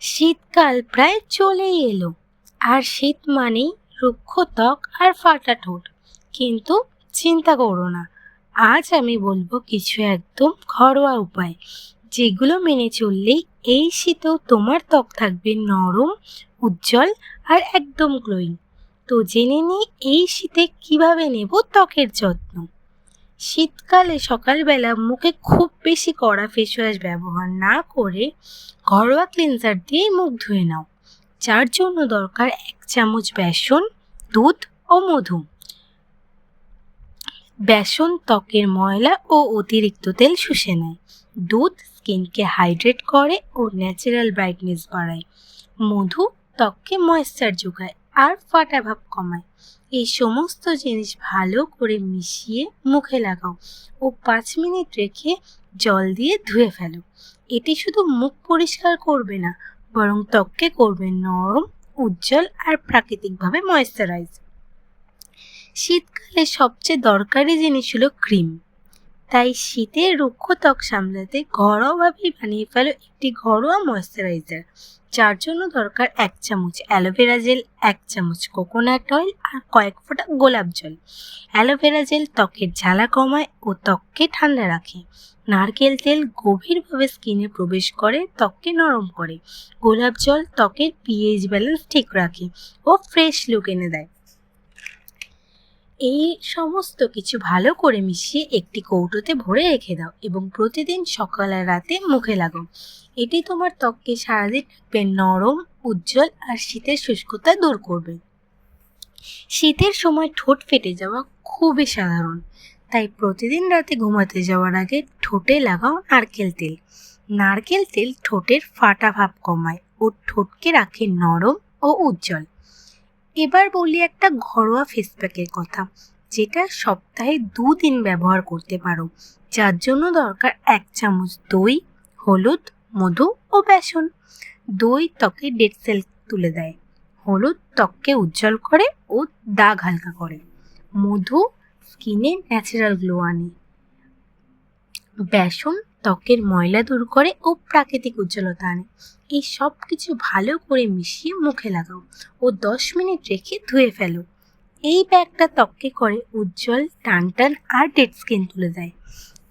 শীতকাল প্রায় চলেই এলো। আর শীত মানেই রুক্ষ ত্বক আর ফাটা ঠোঁট। কিন্তু চিন্তা করো না, আজ আমি বলব কিছু একদম ঘরোয়া উপায়, যেগুলো মেনে চললেই এই শীতেও তোমার ত্বক থাকবে নরম, উজ্জ্বল আর একদম গ্লোয়িং তো জেনে নিই এই শীতে কীভাবে নেব ত্বকের যত্ন। শীতকালে সকালবেলা মুখে খুব বেশি কড়া ফেস ওয়াশ ব্যবহার না করে ঘরোয়া ক্লিনজার দিয়ে মুখ ধুয়ে নাও। যার জন্য দরকার এক চামচ বেসন, দুধ ও মধু। বেসন, ত্বকের ময়লা ও অতিরিক্ত তেল শুষে নেয় দুধ স্কিনকে হাইড্রেট করে ও ন্যাচারাল ব্রাইটনেস বাড়ায়। মধু ত্বককে ময়েশ্চার যোগায়। আর ফাটা ভাব কমায়। এই সমস্ত জিনিস ভালো করে মিশিয়ে মুখে লাগাও ও পাঁচ মিনিট রেখে জল দিয়ে ধুয়ে ফেলো। এটি শুধু মুখ পরিষ্কার করবে না, বরং ত্বককে করবে নরম, উজ্জ্বল আর প্রাকৃতিকভাবে ময়েশ্চারাইজ শীতকালে সবচেয়ে দরকারি জিনিস হলো ক্রিম। তাই শীতের রুক্ষ ত্বক সামলাতে ঘরোয়াভাবেই বানিয়ে ফেলো একটি ঘরোয়া ময়েশ্চারাইজার যার জন্য দরকার এক চামচ অ্যালোভেরা জেল এক চামচ কোকোনাট অয়েল আর কয়েক ফোঁটা গোলাপ জল। অ্যালোভেরা জেল ত্বকের জ্বালা কমায় ও ত্বককে ঠান্ডা রাখে। নারকেল তেল গভীরভাবে স্কিনে প্রবেশ করে, ত্বককে নরম করে। গোলাপ জল ত্বকের পিএইচ ব্যালেন্স ঠিক রাখে ও ফ্রেশ লুক এনে দেয়। এই সমস্ত কিছু ভালো করে মিশিয়ে একটি কৌটোতে ভরে রেখে দাও এবং প্রতিদিন সকাল আর রাতে মুখে লাগাও। এটি তোমার ত্বককে সারাদিন নরম, উজ্জ্বল আর শীতের শুষ্কতা দূর করবে। শীতের সময় ঠোঁট ফেটে যাওয়া খুবই সাধারণ, তাই প্রতিদিন রাতে ঘুমাতে যাওয়ার আগে ঠোঁটে লাগাও নারকেল তেল। নারকেল তেল ঠোঁটের ফাটা ভাব কমায় ও ঠোঁটকে রাখে নরম ও উজ্জ্বল। এবার বলি একটা ঘরোয়া ফেস প্যাকের কথা, যেটা সপ্তাহে দুদিন ব্যবহার করতে পারো। যার জন্য দরকার এক চামচ দই, হলুদ, মধু ও বেসন। দই ত্বকে ডেড সেল তুলে দেয়, হলুদ ত্বককে উজ্জ্বল করে ও দাগ হালকা করে। মধু স্কিনে ন্যাচারাল গ্লো আনে। বেসন ত্বকের ময়লা দূর করে ও প্রাকৃতিক উজ্জ্বলতা আনে। এই সব কিছু ভালো করে মিশিয়ে মুখে লাগাও ও দশ মিনিট রেখে ধুয়ে ফেলো। এই ব্যাগটা ত্বককে করে উজ্জ্বল টান টান আর ডেড স্কিন তুলে দেয়।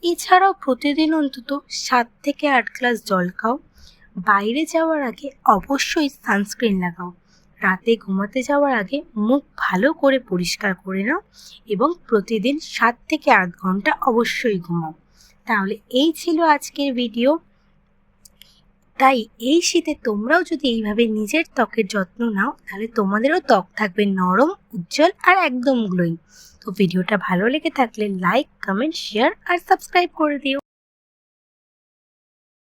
এছাড়াও প্রতিদিন অন্তত সাত থেকে আট গ্লাস জল খাও। বাইরে যাওয়ার আগে অবশ্যই সানস্ক্রিন লাগাও। রাতে ঘুমাতে যাওয়ার আগে মুখ ভালো করে পরিষ্কার করে নাও এবং প্রতিদিন সাত থেকে আট ঘণ্টা অবশ্যই ঘুমাও। তাহলে এই ছিল আজকের ভিডিও তাই এই শীতে তোমরাও যদি এইভাবে নিজের ত্বকের যত্ন নাও, তাহলে তোমাদেরও ত্বক থাকবে নরম, উজ্জ্বল আর একদম গ্লোয়িং তো ভিডিওটা ভালো লেগে থাকলে লাইক কমেন্ট শেয়ার আর সাবস্ক্রাইব করে দিও।